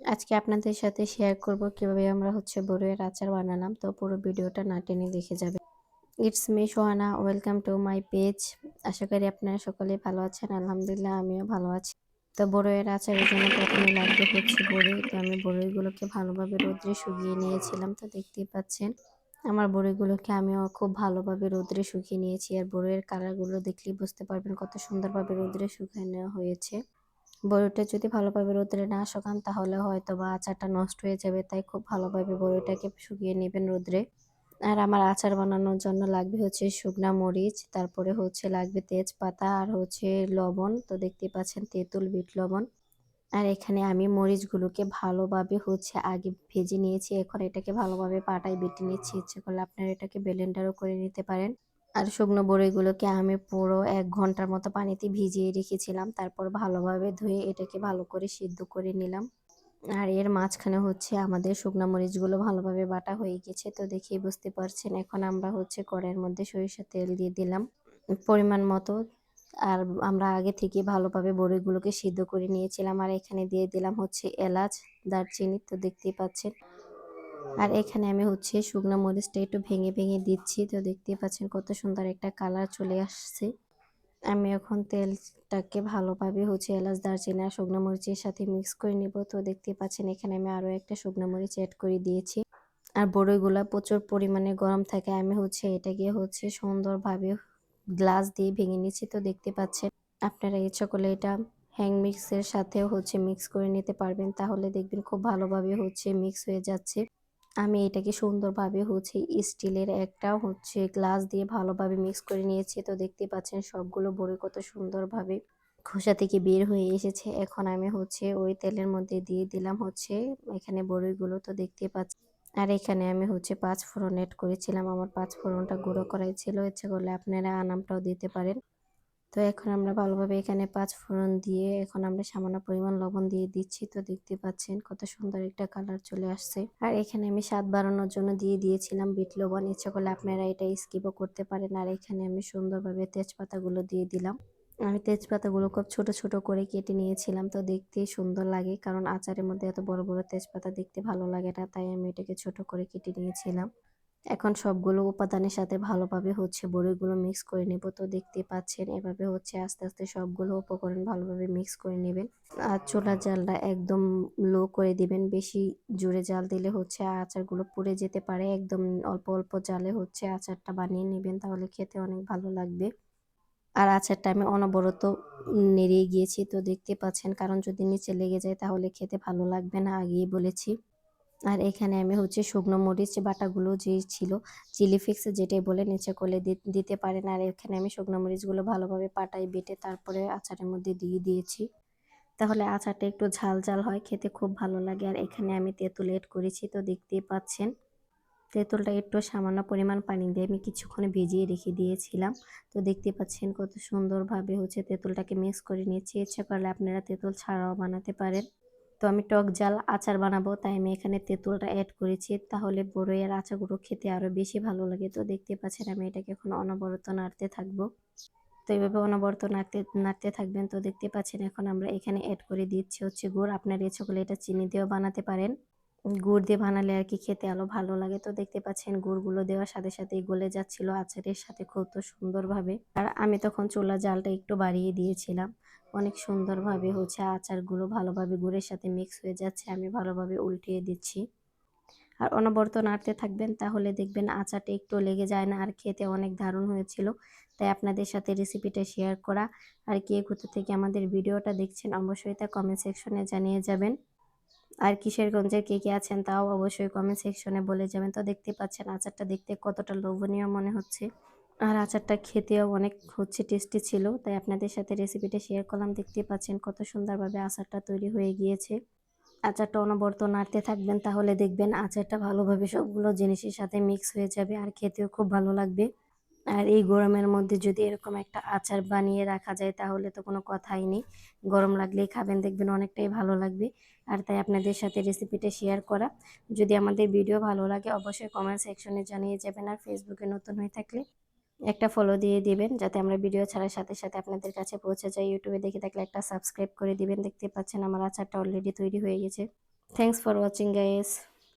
আজকে আপনাদের সাথে শেয়ার করব কীভাবে আমরা হচ্ছে বড়ইয়ের আচার বানালাম। তো পুরো ভিডিওটা না টেনে দেখে যাবে it's me Sohana welcome to my page আশা করি আপনারা সকলে ভালো আছেন। আলহামদুলিল্লাহ, আমিও ভালো আছি। তো বড়ইয়ের আচারের জন্য প্রথমে লাগবে হচ্ছে বড়ই। তো আমি বড়ইগুলোকে ভালোভাবে রোদ্রে শুকিয়ে নিয়েছিলাম, তো দেখতেই পাচ্ছেন। আমার বড়িগুলোকে আমিও খুব ভালোভাবে রোদ্রে শুকিয়ে নিয়েছি। আর বড়ইয়ের কালারগুলো দেখলেই বুঝতে পারবেন কত সুন্দরভাবে রোদ্রে শুকিয়ে নেওয়া হয়েছে। বড়িটা যদি ভালোভাবে রোদ্রে না শুকান, তাহলে হয়তো বা আচারটা নষ্ট হয়ে যাবে। তাই খুব ভালোভাবে বড়িটাকে শুকিয়ে নেবেন রোদ্রে। আর আমার আচার বানানোর জন্য লাগবে হচ্ছে শুকনা মরিচ, তারপরে হচ্ছে লাগবে তেজপাতা আর হচ্ছে লবণ। তো দেখতে পাচ্ছেন তেঁতুল, বিট লবণ। আর এখানে আমি মরিচগুলোকে ভালোভাবে হচ্ছে আগে ভেজে নিয়েছি। এখন এটাকে ভালোভাবে পাটায় বেটে নিচ্ছি। ইচ্ছে করলে আপনারা এটাকে ব্লেন্ডারও করে নিতে পারেন। আর শুকনো বড়িগুলোকে আমি পুরো এক ঘণ্টার মতো পানিতে ভিজিয়ে রেখেছিলাম। তারপর ভালোভাবে ধুয়ে এটাকে ভালো করে সিদ্ধ করে নিলাম। আর এর মাঝখানে হচ্ছে আমাদের শুকনো মরিচগুলো ভালোভাবে বাটা হয়ে গেছে। তো দেখেই বুঝতে পারছেন, এখন আমরা হচ্ছে কড়াইয়ের মধ্যে সরিষার তেল দিয়ে দিলাম। পরিমাণ মতো। আর আমরা আগে থেকে ভালোভাবে বড়িগুলোকে সিদ্ধ করে নিয়েছিলাম। আর এখানে দিয়ে দিলাম হচ্ছে এলাচ, দারচিনি। তো দেখতেই পাচ্ছেন আর এখানে আমি হচ্ছে শুকনো মরিচটা একটু ভেঙে ভেঙে দিচ্ছি। তো দেখতেই পাচ্ছেন কত সুন্দর একটা কালার চলে আসছে। আমি এখন তেলটাকে ভালোভাবে হচ্ছে এলাচ, দারচিনি আর শুকনো মরিচের সাথে মিক্স করে নিব। তো দেখতে পাচ্ছেন এখানে আমি আরও একটা শুকনো মরিচ অ্যাড করে দিয়েছি। আর বড়ইগুলা প্রচুর পরিমাণে গরম থাকে। আমি হচ্ছে এটাকে হচ্ছে সুন্দরভাবে গ্লাস দিয়ে ভেঙে নিচ্ছি। তো দেখতে পাচ্ছেন আপনারা ইচ্ছা করলে এটা হ্যাং মিক্সের সাথেও হচ্ছে মিক্স করে নিতে পারবেন। তাহলে দেখবেন খুব ভালোভাবে হচ্ছে মিক্স হয়ে যাচ্ছে। আমি এটাকে সুন্দরভাবে হচ্ছে স্টিলের একটা হচ্ছে গ্লাস দিয়ে ভালোভাবে মিক্স করে নিয়েছি। তো দেখতে পাচ্ছেন সবগুলো বড়ি কত সুন্দরভাবে খোসা থেকে বের হয়ে এসেছে। এখন আমি হচ্ছে ওই তেলের মধ্যে দিয়ে দিলাম হচ্ছে এখানে বড়িগুলো। তো দেখতে পাচ্ছি, আর এখানে আমি হচ্ছে পাঁচ ফোড়ন এড করেছিলাম। আমার পাঁচ ফোড়নটা গুঁড়ো করাই ছিল। ইচ্ছে করলে আপনারা আনামটাও দিতে পারেন। তো এখন আমরা ভালোভাবে এখানে পাঁচ ফোড়ন দিয়ে এখন আমরা সামান্য পরিমাণ লবণ দিয়ে দিচ্ছি। তো দেখতে পাচ্ছেন কত সুন্দর একটা কালার চলে আসছে। আর এখানে আমি স্বাদ বাড়ানোর জন্য দিয়ে দিয়েছিলাম বিট লবণ। ইচ্ছে করলে আপনারা এটা স্কিপও করতে পারেন। আর এখানে আমি সুন্দরভাবে তেজপাতাগুলো দিয়ে দিলাম। আমি তেজপাতাগুলো খুব ছোট ছোট করে কেটে নিয়েছিলাম। তো দেখতে সুন্দর লাগে কারণ আচারের মধ্যে এত বড় বড় তেজপাতা দেখতে ভালো লাগে না। তাই আমি এটাকে ছোট করে কেটে নিয়েছিলাম। এখন সবগুলো উপাদানের সাথে ভালোভাবে হচ্ছে বড়িগুলো মিক্স করে নেব। তো দেখতে পাচ্ছেন, এভাবে হচ্ছে আস্তে আস্তে সবগুলো উপকরণ ভালোভাবে মিক্স করে নেবেন। আর চোলার জালটা একদম লো করে দিবেন, বেশি জোরে জাল দিলে হচ্ছে আচারগুলো পুড়ে যেতে পারে। একদম অল্প অল্প জালে হচ্ছে আচারটা বানিয়ে নেবেন, তাহলে খেতে অনেক ভালো লাগবে। আর আচারটা আমি অনবরত নেড়িয়ে গিয়েছি, তো দেখতে পাচ্ছেন কারণ যদি নিচে লেগে যায় তাহলে খেতে ভালো লাগবে না, আগেই বলেছি। আর এখানে আমি হচ্ছে শুকনো মরিচ, বাটাগুলো যে ছিল, চিলি ফিক্স যেটাই বলে নিচে করলে দিতে পারেন। আর এখানে আমি শুকনো মরিচগুলো ভালোভাবে পাটাই বেটে তারপরে আচারের মধ্যে দিয়ে দিয়েছি। তাহলে আচারটা একটু ঝাল ঝাল হয়, খেতে খুব ভালো লাগে। আর এখানে আমি তেঁতুল এড করেছি, তো দেখতেই পাচ্ছেন। তেঁতুলটা একটু সামান্য পরিমাণ পানি দিয়ে আমি কিছুক্ষণ ভিজিয়ে রেখে দিয়েছিলাম। তো দেখতে পাচ্ছেন কত সুন্দরভাবে হচ্ছে তেঁতুলটাকে মিক্স করে নিয়েছি। ইচ্ছা করলে আপনারা তেঁতুল ছাড়াও বানাতে পারেন। তো আমি টক জাল আচার বানাবো, তাই আমি এখানে তেঁতুলটা অ্যাড করেছি। তাহলে বড়ইয়ের আচারগুলো খেতে আরও বেশি ভালো লাগে। তো দেখতে পাচ্ছেন আমি এটাকে এখন অনবরত নাড়তে থাকব। তো এইভাবে অনবরত নাড়তে নাড়তে থাকবেন। তো দেখতে পাচ্ছেন এখন আমরা এখানে অ্যাড করে দিচ্ছি হচ্ছে গুড়। আপনার ইচ্ছে করলে এটা চিনি দিয়েও বানাতে পারেন। গুড় দিয়ে বানালে আর কি খেতে আরও ভালো লাগে। তো দেখতে পাচ্ছেন গুড়গুলো দেওয়ার সাথে সাথে গলে যাচ্ছিল আচারের সাথে খুব তো সুন্দরভাবে। আর আমি তখন চুলা জালটা একটু বাড়িয়ে দিয়েছিলাম। অনেক সুন্দরভাবে হচ্ছে আচারগুলো ভালোভাবে গুড়ের সাথে মিক্স হয়ে যাচ্ছে, আমি ভালোভাবে উল্টিয়ে দিচ্ছি। আর অনবরত নাড়তে থাকবেন, তাহলে দেখবেন আচারটা একটু লেগে যায় না, আর খেতে অনেক দারুণ হয়েছিল। তাই আপনাদের সাথে রেসিপিটা শেয়ার করা, আর কে কোথা থেকে আমাদের ভিডিওটা দেখছেন অবশ্যই তা কমেন্ট সেকশনে জানিয়ে যাবেন। আর কিশোরগঞ্জের কে কে আছেন তাও অবশ্যই কমেন্ট সেকশনে বলে যাবেন। তো দেখতে পাচ্ছেন আচারটা দেখতে কতটা লোভনীয় মনে হচ্ছে। আর আচারটা খেতেও অনেক হচ্ছে টেস্টি ছিল, তাই আপনাদের সাথে রেসিপিটা শেয়ার করলাম। দেখতে পাচ্ছেন কত সুন্দরভাবে আচারটা তৈরি হয়ে গিয়েছে। আচারটা অনবরত নাড়তে থাকবেন, তাহলে দেখবেন আচারটা ভালোভাবে সবগুলো জিনিসের সাথে মিক্স হয়ে যাবে আর খেতেও খুব ভালো লাগবে। আর এই গরমের মধ্যে যদি এরকম একটা আচার বানিয়ে রাখা যায়, তাহলে তো কোনো কথাই নেই। গরম লাগলেই খাবেন, দেখবেন অনেকটাই ভালো লাগবে। আর তাই আপনাদের সাথে রেসিপিটা শেয়ার করা। যদি আমাদের ভিডিও ভালো লাগে, অবশ্যই কমেন্ট সেকশনে জানিয়ে যাবেন। আর ফেসবুকে নতুন হয়ে থাকলে একটা ফলো দিয়ে দিবেন, যাতে আমরা ভিডিও ছাড়ার সাথে সাথে আপনাদের কাছে পৌঁছে যাই। ইউটিউবে দেখে থাকলে একটা সাবস্ক্রাইব করে দিবেন। দেখতে পাচ্ছেন আমার আচারটা অলরেডি তৈরি হয়ে গেছে। Thanks for watching guys